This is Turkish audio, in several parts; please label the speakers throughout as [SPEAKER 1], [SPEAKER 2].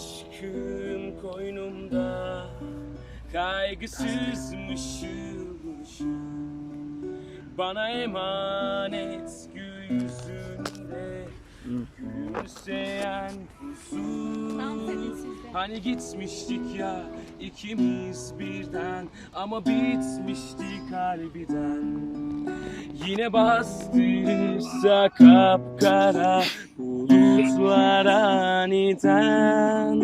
[SPEAKER 1] Aşkın koynumda Kaygısız mışıl mışıl Bana emanet gül yüzünde Gülümseyen
[SPEAKER 2] Dans edin
[SPEAKER 1] huzu
[SPEAKER 2] siz de.
[SPEAKER 1] Hani gitmiştik ya ikimiz birden Ama bitmiştik harbiden Yine bastırırsa kapkara bulutlar aniden.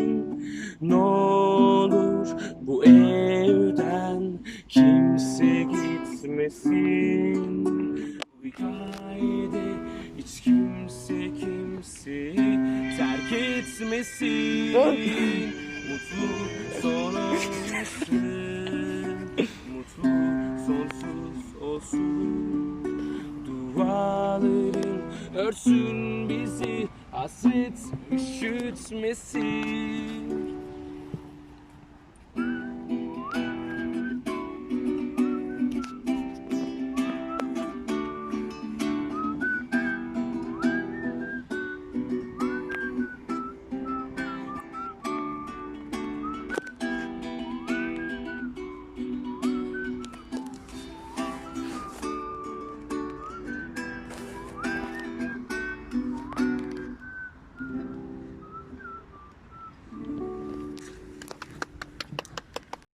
[SPEAKER 1] Ne olur bu evden kimse gitmesin. Bu hikayede hiç kimse kimseyi terk etmesin. Mutlu Duaların örsün bizi Hasret üşütmesin